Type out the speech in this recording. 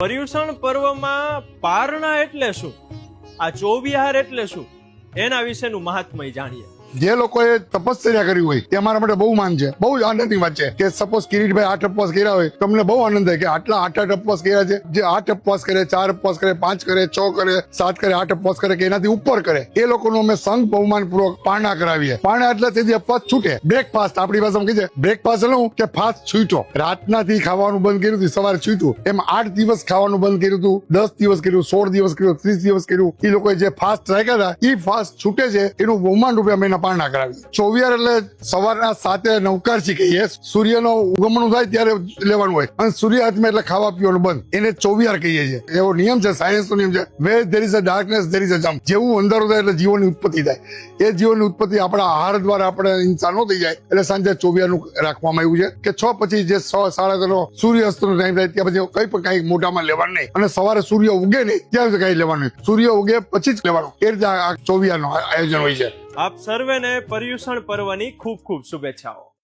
પર્યુષણ પર્વમાં પારણા એટલે શું? આ ચોવિહાર એટલે શું? એના વિશેનું મહાત્મય જાણીએ. જે લોકોએ તપસ્યા કરી હોય, તે અમારા માટે બહુ માન છે. બહુ જ આનંદની વાત છે કે સપોઝ કિરીટભાઈ આઠ ઉપવાસ કર્યા હોય તો અમને બહુ આનંદ થાય કે આટલા આઠ આઠ ઉપવાસ કર્યા છે, જે આઠ ઉપવાસ કરે, ચાર ઉપવાસ કરે, પાંચ કરે, છ કરે, સાત કરે આઠ ઉપવાસ કરે કે એનાથી ઉપર કરે, એ લોકોનું અમે સંઘ બહુમાન પૂર્વક પારણા કરાવીએ. પારણા એટલે તેથી અપવાસ છૂટે બ્રેકફાસ્ટ આપણી પાસે કહે છે બ્રેકફાસ્ટ એટલે કે ફાસ્ટ છૂટો. રાતનાથી ખાવાનું બંધ કર્યું હતું, સવારે છૂટ્યું. એમ આઠ દિવસ ખાવાનું બંધ કર્યું હતું, દસ દિવસ કર્યું, સોળ દિવસ કર્યું, ત્રીસ દિવસ કર્યું. એ લોકોએ જે ફાસ્ટ રાખ્યા હતા એ ફાસ્ટ છૂટે છે, એનું બહુમાન રૂપે અમે પારણા કરાવી. ચોવિયાર એટલે સવારના સાતે નવકારથી કહીએ સૂર્યનો ઉગમણું થાય ત્યારે લેવાનું હોય. અને સૂર્ય હાથમાં એટલે ખાવા પીવાનું બંધ. એને ચોવિયાર કહીએ છીએ. એવો નિયમ છે સાયન્સ નો નિયમ છે. Where there is a darkness there is a jump જેવું અંધારું થાય એટલે જીવનની ઉત્પત્તિ થાય. એ જીવનની ઉત્પત્તિ આપણા આહાર દ્વારા આપણે ઇન્સાનો થઈ જાય. એટલે સાંજે ચોવિયારનું રાખવામાં આવ્યું છે કે છ પછી જે છ સાડા ત્રણ સૂર્યાસ્તનો ટાઈમ થાય ત્યાં પછી કઈ પણ કઈ મોઢામાં લેવાનું નહીં. અને સવારે સૂર્ય ઉગે નહીં, ત્યાં સુધી કઈ લેવાનું નહીં. સૂર્ય ઉગે પછી જ લેવાનું. એ રીતે આ ચોવિયાનું આયોજન હોય છે. આપ સર્વેને પર્યુષણ પર્વની ખૂબ ખૂબ શુભેચ્છાઓ.